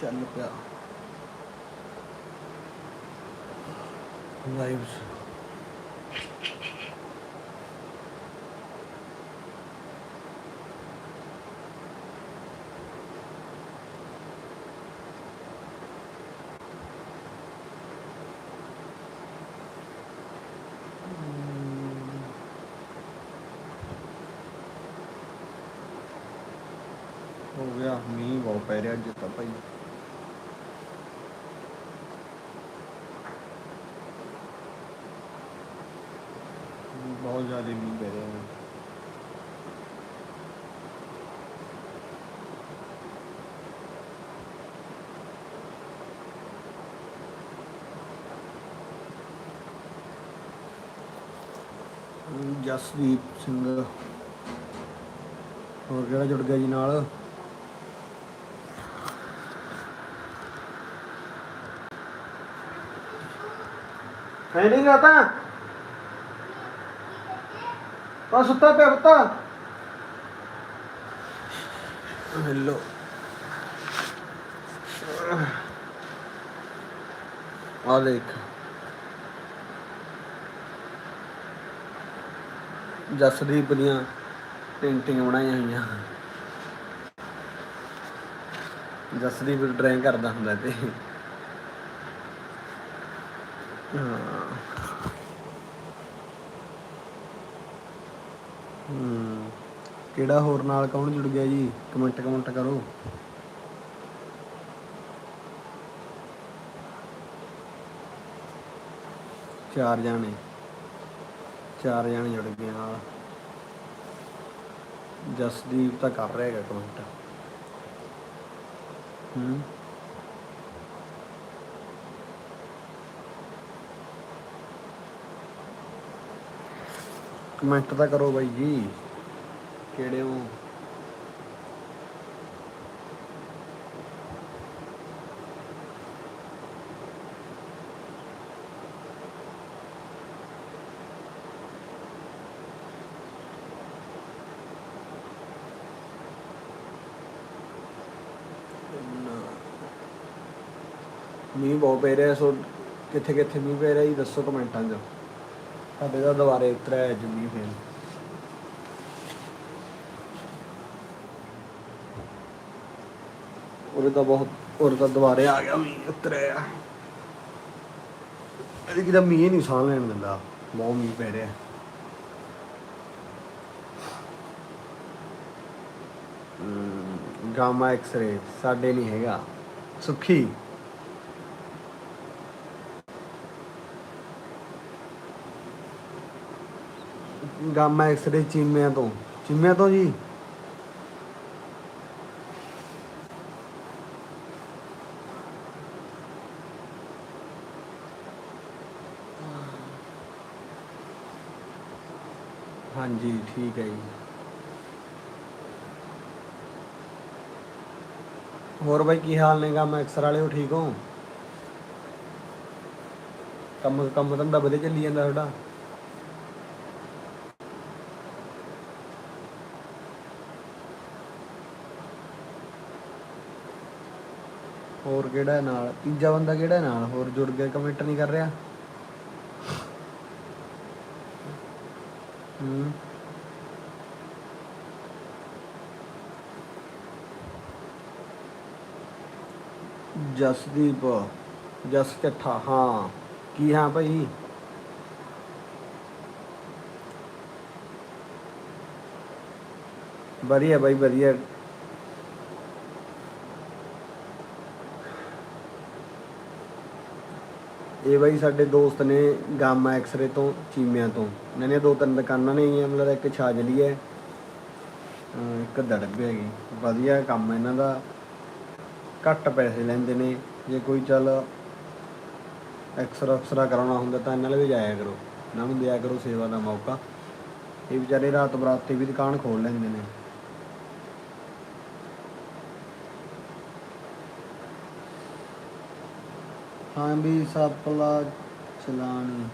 ਚੱਲ ਪਿਆ। ਲਾਈਵਸ ਹੋ ਗਿਆ ਮੀਂਹ ਬਹੁਤ ਪੈ ਰਿਹਾ ਅੱਜ ਤਾਂ ਭਾਈ। ਬਹੁਤ ਜ਼ਿਆਦਾ ਮੀਂਹ ਪੈ ਰਿਹਾ ਹੈ। ਜਸਦੀਪ ਸਿੰਘ ਹੋਰ ਕਿਹੜਾ ਜੁੜ ਗਿਆ ਜੀ ਨਾਲ? ਹੈ ਨਹੀਂ ਰਤਾ? ਤਾਂ ਸੁੱਤਾ ਪਿਆ ਪੁੱਤਾ। ਹੈਲੋ ਆ ਦੇਖ। ਜਸਦੀਪ ਦੀਆਂ ਪੇਂਟਿੰਗ ਬਣਾਈਆਂ ਹੋਈਆਂ। ਜਸਦੀਪ ਡਰਾਇੰਗ ਕਰਦਾ ਹੁੰਦਾ ਤੇ। ਹਾਂ। ਕਿਹੜਾ ਹੋਰ ਨਾਲ ਕੌਣ ਜੁੜ ਗਿਆ ਜੀ? ਕਮੈਂਟ ਕਮੈਂਟ ਕਰੋ। ਚਾਰ ਜਾਣੇ। ਚਾਰ ਜਾਣੇ ਜੁੜ ਗਏ ਨਾਲ। ਜਸਦੀਪ ਤਾਂ ਕਰ ਰਿਹਾ ਹੈਗਾ ਕਮੈਂਟ ਹੂੰ। ਕਮੈਂਟ ਤਾਂ ਕਰੋ ਬਾਈ ਜੀ। ਕਿਹੜੇ ਹੋ? ਮੀਂਹ ਬਹੁਤ ਪੈ ਰਿਹਾ, ਸੋ ਕਿੱਥੇ ਕਿੱਥੇ ਮੀਂਹ ਪੈ ਰਿਹਾ ਜੀ, ਦੱਸੋ ਕਮੈਂਟਾਂ 'ਚ। ਸਾਡੇ ਦਾ ਦੁਬਾਰੇ ਉਤਰਿਆ ਅੱਜ ਮੀਂਹ ਫੇਰ। ਉਰੇ ਤਾਂ ਬਹੁਤ, ਉਰੇ ਤਾਂ ਦੁਬਾਰੇ ਆ ਗਿਆ ਮੀਂਹ, ਉਤਰਿਆ। ਇਹਦੀ ਕਿਦਾ ਮੀਂਹ ਨਹੀਂ ਸਾਹ ਲੈਣ ਦਿੰਦਾ। ਬਹੁਤ ਮੀਂਹ ਪੈ ਰਿਹਾ। ਗਾਮਾ ਐਕਸ-ਰੇ ਸਾਡੇ ਨਹੀਂ ਹੈਗਾ। ਸੁਖੀ। ਗਾਮਾ ਐਕਸ-ਰੇ ਚੀਮਿਆਂ ਤੋਂ। ਚੀਮਿਆਂ ਤੋਂ ਜੀ? ਹਾਂਜੀ, ਠੀਕ ਹੈ ਜੀ। ਹੋਰ ਬਾਈ, ਕੀ ਹਾਲ ਨੇ ਗਾਮਾ ਐਕਸਰ ਵਾਲਿਓ ਠੀਕ ਹੋ? ਕੰਮ ਕੰਮ ਧੰਦਾ ਵਧੀਆ ਚੱਲੀ ਜਾਂਦਾ ਤੁਹਾਡਾ। ਹੋਰ ਕਿਹੜਾ ਨਾਲ? ਤੀਜਾ ਬੰਦਾ ਕਿਹੜਾ ਨਾਲ? ਹੋਰ ਜੁੜ ਗਿਆ, ਕਮੈਂਟ ਨਹੀਂ ਕਰ ਰਿਹਾ। ਹੂੰ ਜਸਦੀਪ ਜਸ ਚੱਠਾ ਹਾਂ ਕੀ ਹਾਂ ਭਾਈ ਵਧੀਆ ਬਾਈ ਵਧੀਆ ਇਹ ਬਾਈ ਸਾਡੇ ਦੋਸਤ ਨੇ ਗਾਮਾ ਐਕਸਰੇ ਤੋਂ, ਚੀਮਿਆਂ ਤੋਂ। ਇਹਨਾਂ ਨੇ ਦੋ ਤਿੰਨ ਦੁਕਾਨਾਂ ਨੇ ਗੀਆਂ ਮਤਲਬ ਇੱਕ ਛਾਜਲੀ ਹੈ, ਅਹ ਇੱਕ ਦੜਬੇ ਹੈਗੀ। ਵਧੀਆ ਕੰਮ ਇਹਨਾਂ ਦਾ। ਘੱਟ ਪੈਸੇ ਲੈਂਦੇ ਨੇ। ਜੇ ਕੋਈ ਚੱਲ ਐਕਸਰਾ ਐਕਸਰਾ ਕਰਾਉਣਾ ਹੁੰਦਾ ਤਾਂ ਇਹਨਾਂ ਲਈ ਵੀ ਜਾਇਆ ਕਰੋ। ਇਹਨਾਂ ਨੂੰ ਦਿਆ ਕਰੋ ਸੇਵਾ ਦਾ ਮੌਕਾ। ਇਹ ਵਿਚਾਰੇ ਰਾਤ ਬਰਾਤੇ ਵੀ ਦੁਕਾਨ ਖੋਲ ਲੈਂਦੇ ਨੇ। ਹਾਂ ਸਪਲਾ ਚਲਾਣੀ।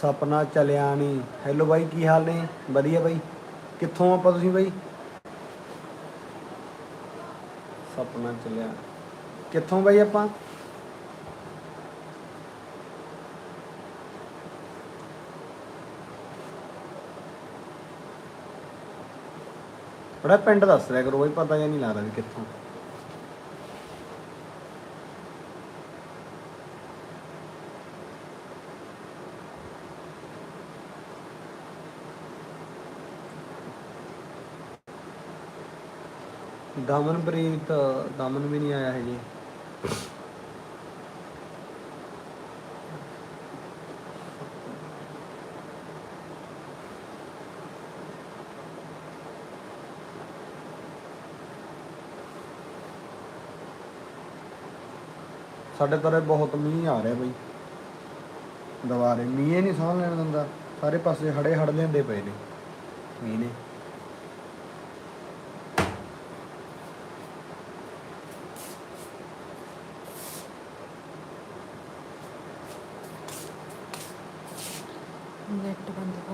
ਸਪਨਾ ਚਲਿਆਣੀ। ਹੈਲੋ ਬਾਈ, ਕੀ ਹਾਲ ਨੇ? ਵਧੀਆ ਬਾਈ। ਕਿੱਥੋਂ ਆਪਾਂ ਤੁਸੀਂ ਬਾਈ? ਸਪਨਾ ਚੱਲਿਆ। ਕਿੱਥੋਂ ਬਾਈ ਆਪਾਂ? ਬੜਾ ਪਿੰਡ ਦੱਸ ਰਿਹਾ ਕਰੋ ਬਾਈ, ਪਤਾ ਜਾਂ ਨਹੀਂ ਲੱਗਦਾ ਵੀ ਕਿੱਥੋਂ। ਦਮਨਪ੍ਰੀਤ, ਦਮਨ ਵੀ ਨਹੀਂ ਆਇਆ ਹੈ ਸਾਡੇ ਤਰ੍ਹਾਂ ਬਹੁਤ ਮੀਂਹ ਆ ਰਿਹਾ ਬਈ। ਦੁਬਾਰੇ ਮੀਂਹ ਹੀ ਨਹੀਂ ਸਾਹ ਲੈਣ ਦਿੰਦਾ। ਸਾਰੇ ਪਾਸੇ ਹੜੇ ਹੜ ਲੈਂਦੇ ਪਏ ਨੇ। ਮੀਂਹ ਨੇ।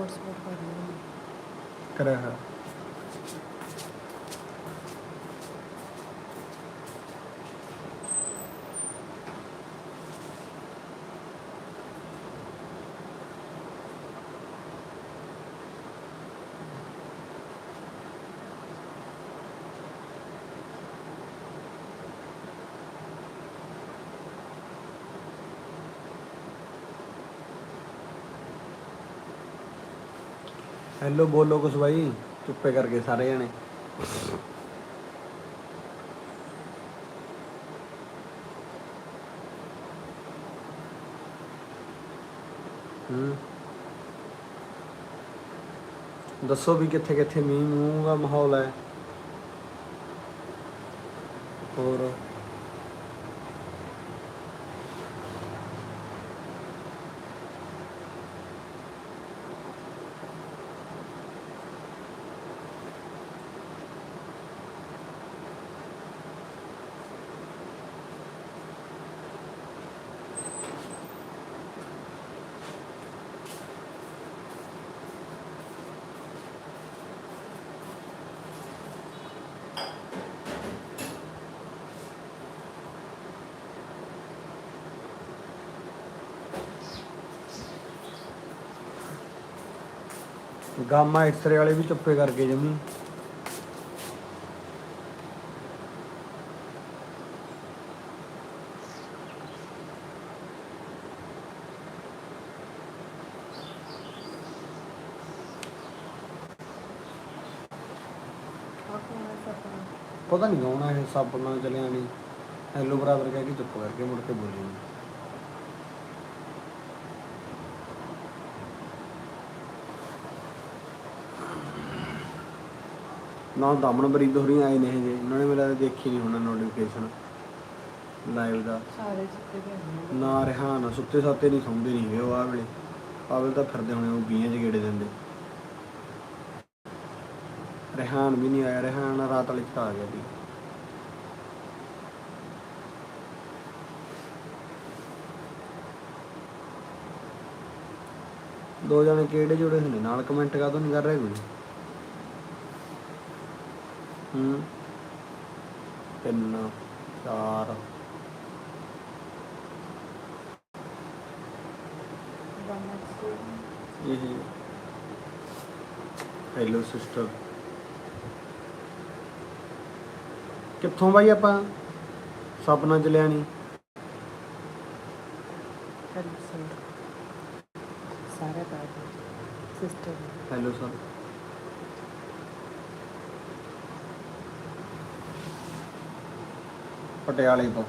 ਬੰਦ ਹੌਟਸਪੌਟ ਕਰ ਲਿਆ ਕਰਿਆ ਹੈ ਹੈਲੋ ਬੋਲੋ ਕੁਛ ਬਾਈ। ਚੁੱਪੇ ਕਰਕੇ ਸਾਰੇ ਜਣੇ। ਦੱਸੋ ਵੀ ਕਿੱਥੇ ਕਿੱਥੇ ਮੀਂਹ ਮੂੰਹ ਦਾ ਮਾਹੌਲ ਹੈ। ਹੋਰ? ਗਾਮਾ ਐਕਸਰੇ ਵਾਲੇ ਵੀ ਚੁੱਪੇ ਕਰਕੇ ਜਮੀ। ਪਤਾ ਨਹੀਂ ਕੌਣ ਹੈ ਇਹ, ਸੱਪ ਨਾਲ ਚਲਿਆ ਨਹੀਂ ਹੈਲੋ ਬਰਾਬਰ ਕਹਿ ਕੇ ਚੁੱਪ ਕਰਕੇ ਮੁੜ ਕੇ ਬੋਲੀ। ਨਹੀਂ ਨਾ ਦਮਨ ਬਰੀ ਦੋਹਰੀ ਆਏ ਨੇ ਜੇ। ਉਹਨਾਂ ਨੇ ਮੇਰਾ ਦੇਖੀ ਨਹੀਂ ਹੋਣਾ ਨੋਟੀਫਿਕੇਸ਼ਨ ਲਾਈਵ ਦਾ। ਸਾਰੇ ਦੇ ਹੁੰਦੇ ਨਾ। ਰਿਹਾਨ ਸੁੱਤੇ ਸਾਤੇ ਨਹੀਂ ਸੌਂਦੇ ਨਹੀਂ ਉਹ ਆ ਵੇਲੇ। ਆ ਵੇਲੇ ਤਾਂ ਫਿਰਦੇ ਹੋਣੇ ਉਹ ਬੀਆਂ ਚ ਗੇੜੇ ਦਿੰਦੇ। ਰਿਹਾਨ ਵੀ ਨਹੀਂ ਆਇਆ ਰਿਹਾਨ ਰਾਤ ਵਾਲੇ ਚ ਤਾਂ ਆ ਗਿਆ ਸੀ। ਦੋ ਜਣੇ ਕਿਹੜੇ ਜੁੜੇ ਨੇ? ਨਾਲ ਕਮੈਂਟ ਕਾਹਤੋਂ ਨਹੀਂ ਕਰ ਰਹੇ ਕੋਈ? ਤਿੰਨ ਚਾਰ। ਇਹ ਹੈਲੋ ਸਿਸਟਰ ਕਿੱਥੋਂ ਬਾਈ ਆਪਾਂ? ਸੁਪਨਾ ਚ ਲਿਆ ਨਹੀਂ ਸਾਰੇ ਬਾਤ ਸਿਸਟਰ ਹੈਲੋ ਸਰ ਪਟਿਆਲੇ ਤੋਂ।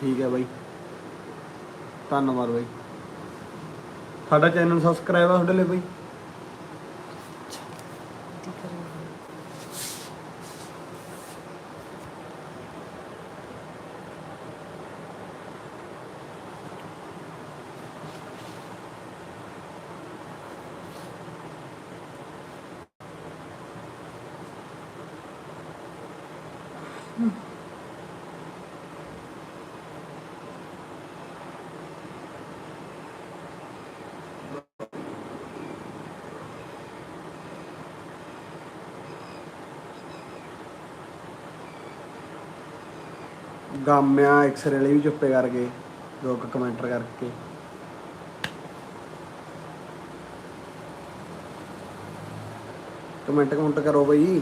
ਠੀਕ ਹੈ ਬਾਈ। ਧੰਨਵਾਦ ਬਾਈ। ਸਾਡਾ ਚੈਨਲ ਸਬਸਕ੍ਰਾਈਬ ਆ ਤੁਹਾਡੇ ਲਈ ਬਾਈ। ਗਾਮਿਆਂ ਐਕਸਰੇ ਲਈ ਵੀ ਚੁੱਪੇ ਕਰ ਗਏ ਦੋ ਕੁ ਕਮੈਂਟਰ ਕਰਕੇ। ਕਮੈਂਟ ਕਮੈਂਟ ਕਰੋ ਬਈ।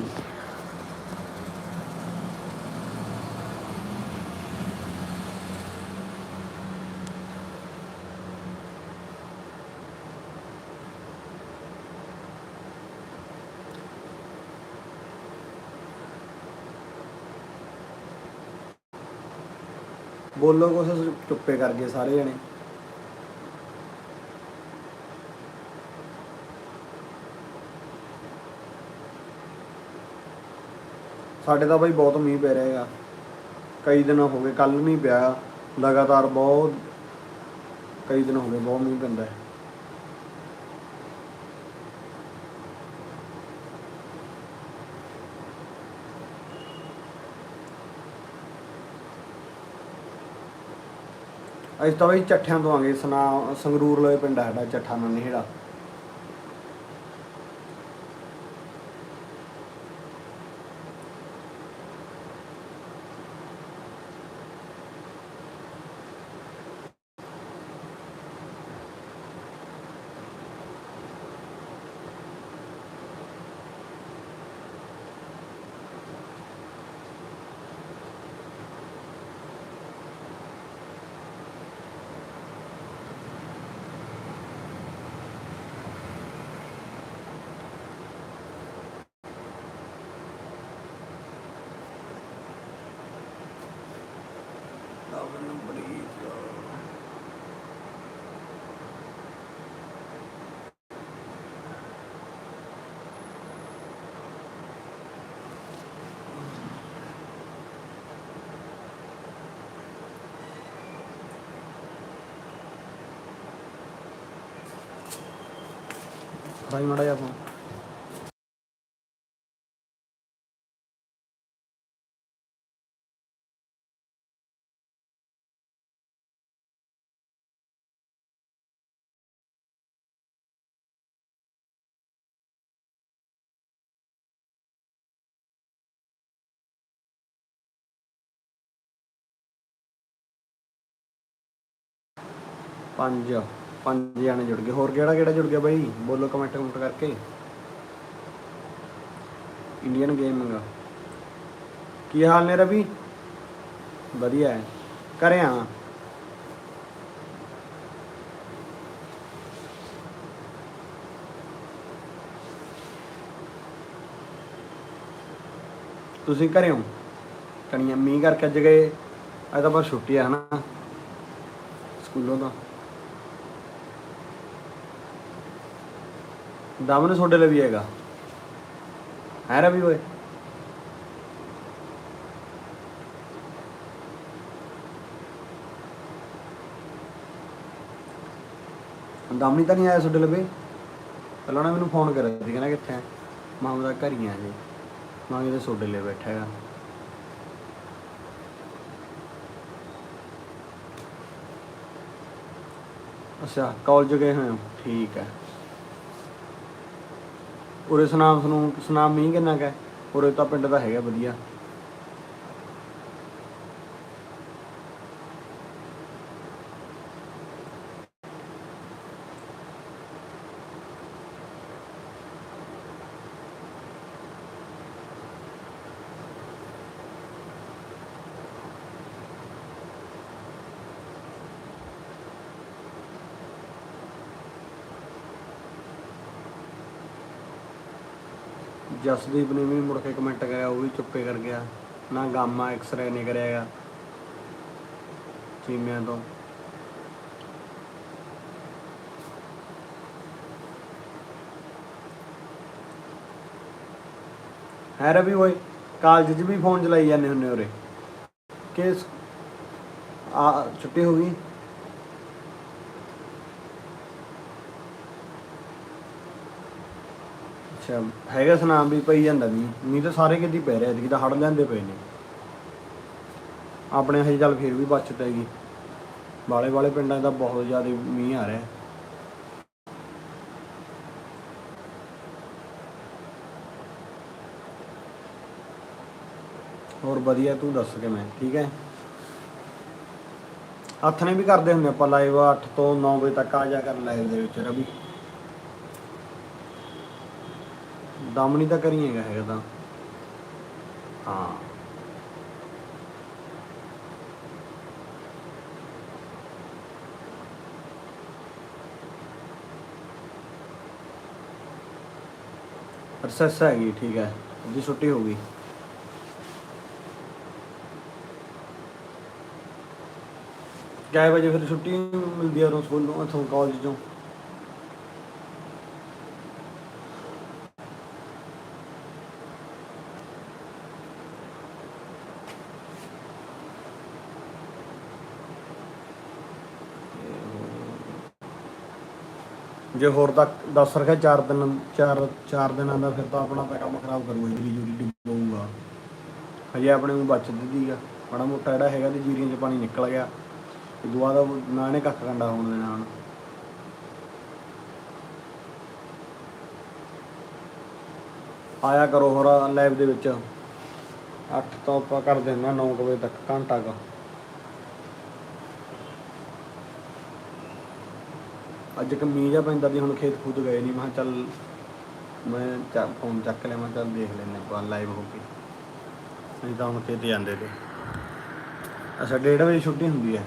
ਬੋਲੋ ਕੁਛ, ਚੁੱਪੇ ਕਰ ਗਏ ਸਾਰੇ ਜਣੇ। ਸਾਡੇ ਤਾਂ ਬਾਈ ਬਹੁਤ ਮੀਂਹ ਪੈ ਰਿਹਾ ਹੈਗਾ। ਕਈ ਦਿਨ ਹੋ ਗਏ ਕੱਲ ਨਹੀਂ ਪਿਆ। ਲਗਾਤਾਰ ਬਹੁਤ, ਕਈ ਦਿਨ ਹੋ ਗਏ ਬਹੁਤ ਮੀਂਹ ਪੈਂਦਾ ਹੈ। ਅਸੀਂ ਤਾਂ ਬਈ ਚੱਠਿਆਂ ਤੋਂ ਆਂਗੇ ਸਨਾ ਸੰਗਰੂਰ ਲੋਏ ਪਿੰਡ ਆ ਸਾਡਾ ਚੱਠਾ ਨਨੇੜਾ। ਫਰਾਈ ਮੜਾ ਜਾ ਫੋਨ। ਪੰਜ। ਪੰਜ ਜਾਣੇ ਜੁੜ ਗਏ। ਹੋਰ ਕਿਹੜਾ ਕਿਹੜਾ ਜੁੜ ਗਿਆ ਬਾਈ? ਬੋਲੋ ਕਮੈਂਟ ਕਮੈਂਟ ਕਰਕੇ। ਇੰਡੀਅਨ ਗੇਮਿੰਗ ਕੀ ਹਾਲ ਨੇ ਰਵੀ? ਵਧੀਆ ਹੈ। ਘਰੇ ਆ। ਤੁਸੀਂ ਘਰੇ ਹੋ? ਕਣੀਆਂ ਮੀਂਹ ਕਰਕੇ ਅੱਜ ਗਏ। ਅੱਜ ਤਾਂ ਬਸ ਛੁੱਟੀ ਆ, ਹਨਾ? ਸਕੂਲੋਂ ਤਾਂ। ਦਮਨ ਤੁਹਾਡੇ ਲਈ ਵੀ ਹੈਗਾ। ਹੈ ਰਵੀ ਓਏ। ਦਮਨੀ ਤਾਂ ਨਹੀਂ ਆਇਆ ਤੁਹਾਡੇ ਲਈ ਪਹਿਲਾਂ ਨਾ ਮੈਨੂੰ ਫੋਨ ਕਰਿਆ ਸੀ, ਕਹਿੰਦਾ ਕਿੱਥੇ ਹੈ ਮਾਮਾ ਦਾ ਘਰ ਹੀ ਆ ਜੀ ਮਾਮੇ ਦੇ ਤੁਹਾਡੇ ਲਈ ਬੈਠਾ ਹੈਗਾ। ਅੱਛਾ, ਕਾਲਜ ਗਏ ਹੋਏ ਹੋ? ਠੀਕ ਹੈ। ਉਰੇ ਸੁਨਾਮ ਨੂੰ ਸੁਨਾਮ ਮੀਂਹ ਕਿੰਨਾ ਕੁ ਉਰੇ ਤਾਂ ਪਿੰਡ ਦਾ ਹੈਗਾ ਵਧੀਆ। ਜਸਦੀਪ ਨੇ ਵੀ ਮੁੜ ਕੇ ਕਮੈਂਟ ਕਰਿਆ, ਉਹ ਵੀ ਚੁੱਪੇ ਕਰ ਗਿਆ। ਨਾ ਗਾਮਾ ਐਕਸਰੇ ਨਹੀਂ ਕਰਿਆਗਾ ਚੀਮਿਆਂ ਤੋਂ। ਹੈ ਰਵੀ ਓਏ ਕਾਲਜ 'ਚ ਵੀ ਫੋਨ ਚਲਾਈ ਜਾਂਦੇ ਹੁੰਨੇ ਉਰੇ। ਕਿ ਆ ਛੁੱਟੀ ਹੋ ਗਈ? ਅੱਛਾ, ਹੈਗਾ ਸੁਨਾਮ ਵੀ ਪਈ ਜਾਂਦਾ ਵੀ, ਨਹੀਂ ਤਾਂ ਸਾਰੇ ਕਿਤੇ ਪੈ ਰਿਹਾ, ਐਤਕੀ ਤਾਂ ਹੜ ਲੈਂਦੇ ਪਏ ਨੇ। ਆਪਣੇ ਹਜੇ ਚੱਲ ਫਿਰ ਵੀ ਬਚਤ ਹੈਗੀ। ਵਾਲੇ ਵਾਲੇ ਪਿੰਡਾਂ ਦਾ ਬਹੁਤ ਜ਼ਿਆਦਾ ਮੀਂਹ ਆ ਰਿਹਾ। ਹੋਰ ਵਧੀਆ, ਤੂੰ ਦੱਸ ਕੇ ਮੈਂ ਠੀਕ ਹੈ? ਹੱਥ ਨੇ ਵੀ ਕਰਦੇ ਹੁੰਦੇ ਆਪਾਂ ਲਾਈਵ 8 ਤੋਂ 9 ਵਜੇ ਤੱਕ ਆ ਜਾ ਕਰ ਲਾਈਵ ਦੇ ਵਿੱਚ, ਰਵੀ। ਦਮਣੀ ਤਾਂ ਕਰੀਏਗਾ ਹੈਗਾ ਹੈਗਾ ਤਾਂ। ਹਾਂ। ਪ੍ਰੋਸੈਸ ਹੈਗੀ, ਠੀਕ ਹੈ। ਉਹਦੀ ਛੁੱਟੀ ਹੋ ਗਈ। ਕਿੰਨੇ ਵਜੇ ਫਿਰ ਛੁੱਟੀ ਮਿਲਦੀ ਹੈ ਉਰੋਂ ਸਕੂਲੋਂ, ਇੱਥੋਂ ਕਾਲਜ ਚੋਂ? ਜੇ ਹੋਰ ਤੱਕ 10 ਰੁਪਏ 4 ਦਿਨ 4 4 ਦਿਨਾਂ ਦਾ ਫਿਰ ਤਾਂ ਆਪਣਾ ਤਾਂ ਕੰਮ ਖਰਾਬ ਕਰੂਗਾ ਜੀਰੀ ਜੂਰੀ ਡੁੱਬੂਗਾ ਹਜੇ ਆਪਣੇ ਨੂੰ ਬਚ ਆ। ਬੜਾ ਮੋਟਾ ਜਿਹੜਾ ਹੈਗਾ ਤੇ ਜੀਰੀਆਂ 'ਚ ਪਾਣੀ ਨਿਕਲ ਗਿਆ। ਤੇ ਦੁਆ ਦਾ ਨਾ ਇਹਨੇ ਕੱਖ ਕੰਡਾ ਹੋਣ ਦੇ ਨਾਲ ਆਇਆ ਕਰੋ ਹੋਰ ਲਾਈਵ ਦੇ ਵਿੱਚ। 8 ਤੋਂ ਆਪਾਂ ਕਰ ਦਿੰਦੇ ਹਾਂ 9 ਕੁ ਵਜੇ ਤੱਕ, ਘੰਟਾ ਕੁ। ਅੱਜ ਇੱਕ ਮੀਂਹ ਜਿਹਾ ਪੈਂਦਾ ਦੀ ਹੁਣ ਖੇਤ ਖੂਤ ਗਏ ਨਹੀਂ ਮੈਂ ਕਿਹਾ ਚੱਲ ਮੈਂ ਚਾ ਫੋਨ ਚੱਕ ਲਿਆ, ਮੈਂ ਕਿਹਾ ਚੱਲ ਦੇਖ ਲੈਨੇ ਆਪਾਂ ਲਾਈਵ ਹੋ ਕੇ ਨਹੀਂ ਤਾਂ ਹੁਣ ਖੇਤ ਜਾਂਦੇ ਤੇ। ਅੱਛਾ 1:30 ਵਜੇ ਛੁੱਟੀ ਹੁੰਦੀ ਹੈ।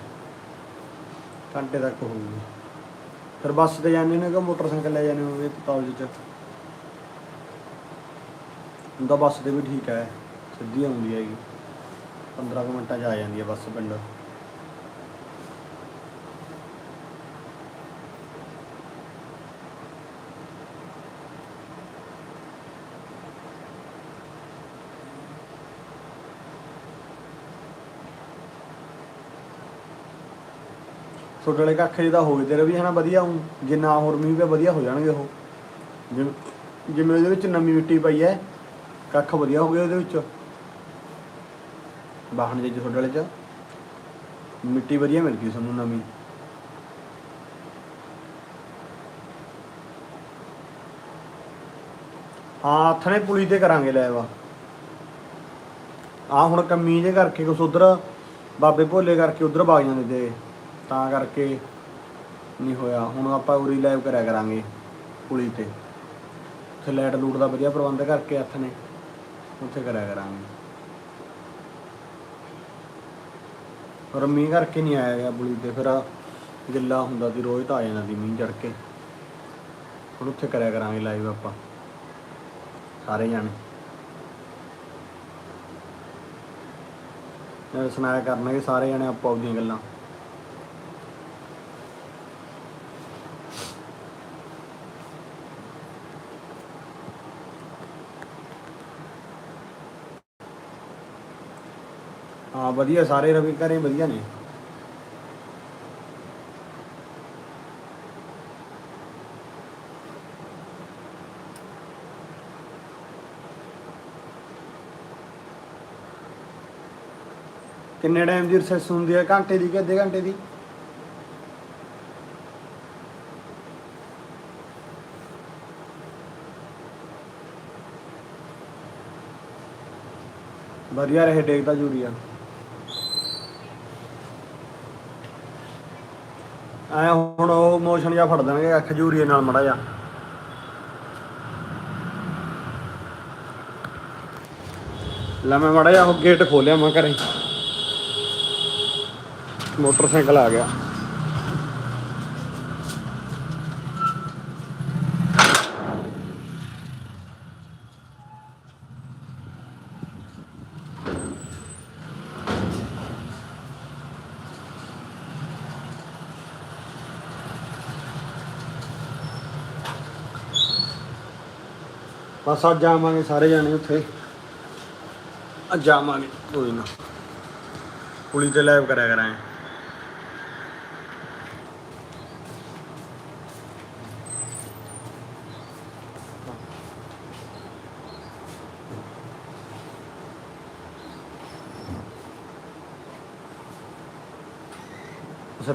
ਘੰਟੇ ਤੱਕ ਹੋਊਗੀ। ਫਿਰ ਬੱਸ ਤੇ ਜਾਂਦੇ ਨੇ ਕਿ ਮੋਟਰਸਾਈਕਲ ਲੈ ਜਾਂਦੇ ਹੋਗੇ ਕਾਲਜ ਚ? ਹੁੰਦਾ ਬੱਸ ਤੇ ਵੀ ਠੀਕ ਹੈ, ਸਿੱਧੀ ਆਉਂਦੀ ਹੈਗੀ। 15 ਕੁ ਮਿੰਟਾਂ 'ਚ ਆ ਜਾਂਦੀ ਹੈ ਬੱਸ ਪਿੰਡ। ਤੁਹਾਡੇ ਵਾਲੇ ਕੱਖ ਜਿਹਦਾ ਹੋਵੇ, ਤੇਰੇ ਵੀ ਹਨਾ ਵਧੀਆ ਹੂੰ ਜੇ ਨਾ ਹੋਰ ਮੀਂਹ ਪਿਆ ਵਧੀਆ ਹੋ ਜਾਣਗੇ ਉਹ। ਜਿਵੇਂ ਜਿਵੇਂ ਉਹਦੇ ਵਿੱਚ ਨਵੀਂ ਮਿੱਟੀ ਪਈ ਹੈ ਕੱਖ ਵਧੀਆ ਹੋ ਗਿਆ ਉਹਦੇ ਵਿੱਚ। ਬਾਹਣ ਦੇ ਛੋਟੇ ਵਾਲੇ ਚ। ਮਿੱਟੀ ਵਧੀਆ ਮਿਲ ਗਈ ਸਾਨੂੰ ਨਵੀਂ। ਹਾਂ ਥਣੇ ਪੁਲੀ ਤੇ ਕਰਾਂਗੇ ਲੈ ਵਾ। ਆ ਹੁਣ ਕੰਮੀ ਜੇ ਕਰਕੇ ਕੁਛ ਉਧਰ, ਬਾਬੇ ਭੋਲੇ ਕਰਕੇ ਉਧਰ ਵਗ ਜਾਂਦੇ ਤੇ। ਤਾਂ ਕਰਕੇ ਨਹੀਂ ਹੋਇਆ। ਹੁਣ ਆਪਾਂ ਉਰੀ ਲਾਈਵ ਕਰਿਆ ਕਰਾਂਗੇ ਪੁਲੀ ਤੇ। ਉੱਥੇ ਲਾਈਟ ਲੂਟ ਦਾ ਵਧੀਆ ਪ੍ਰਬੰਧ ਕਰਕੇ ਹੱਥ ਨੇ, ਉੱਥੇ ਕਰਿਆ ਕਰਾਂਗੇ। ਪਰ ਮੀਂਹ ਕਰਕੇ ਨਹੀਂ ਆਇਆ ਗਿਆ ਪੁਲੀ ਤੇ, ਫਿਰ ਗਿੱਲਾ ਹੁੰਦਾ ਸੀ, ਰੋਜ਼ ਤਾਂ ਆ ਜਾਂਦਾ ਸੀ ਮੀਂਹ ਚੜ ਕੇ। ਹੁਣ ਉੱਥੇ ਕਰਿਆ ਕਰਾਂਗੇ ਲਾਈਵ ਆਪਾਂ, ਸਾਰੇ ਜਾਣੇ। ਨਾਲੇ ਸੁਣਾਇਆ ਕਰਨਗੇ ਸਾਰੇ ਜਾਣੇ ਆਪੋ ਆਪਦੀਆਂ ਗੱਲਾਂ ਹਾਂ ਵਧੀਆ, ਸਾਰੇ ਰਵੀ ਘਰੇ ਵਧੀਆ ਨੇ। ਕਿੰਨੇ ਟਾਈਮ ਦੀ ਰਿਸੈਸ ਹੁੰਦੀ ਹੈ? ਘੰਟੇ ਦੀ ਕਿ ਅੱਧੇ ਘੰਟੇ ਦੀ? ਵਧੀਆ ਰਹੇ ਡੇਗਦਾ ਜੂਰੀਆ ਐ ਹੁਣ ਉਹ ਮੋਸ਼ਨ ਜਾਂ ਫੜ ਦੇਣਗੇ, ਅੱਖ ਜੂਰੀਏ ਨਾਲ ਮੜਾ ਜਾ ਲੈ ਮੈਂ ਮੜਾ ਜਾ ਉਹ ਗੇਟ ਖੋਲਿਆ, ਮੈਂ ਘਰੇ। ਮੋਟਰਸਾਈਕਲ ਆ ਗਿਆ। ਬਸ ਅੱਜ ਜਾਵਾਂਗੇ ਸਾਰੇ ਜਾਣੇ ਉੱਥੇ। ਅੱਜ ਜਾਵਾਂਗੇ ਕੋਈ ਨਾ। ਪੁਲੀ ਤੇ ਲਾਈਵ ਕਰਿਆ ਕਰਾਂਗੇ। ਅੱਛਾ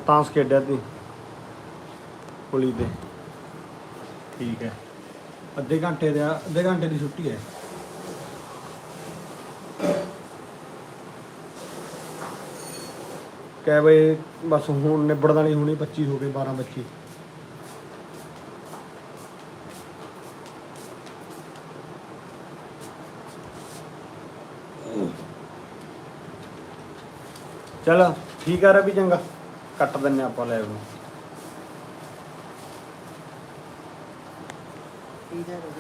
ਤੀ ਪੁਲੀ ਤੇ ਠੀਕ ਹੈ। ਅੱਧੇ ਘੰਟੇ ਦਾ ਅੱਧੇ ਘੰਟੇ ਦੀ ਛੁੱਟੀ ਹੈ। ਕਹਿ ਬਈ ਬਸ ਹੁਣ ਨਿਬੜਦਾ ਨਹੀਂ ਹੁਣੀ 25 ਹੋ ਗਏ 12 25 ਚਲ, ਠੀਕ ਆ ਰਵੀ, ਚੰਗਾ। ਕੱਟ ਦਿੰਨੇ ਆਪਾਂ ਲੈ ਨੂੰ videos.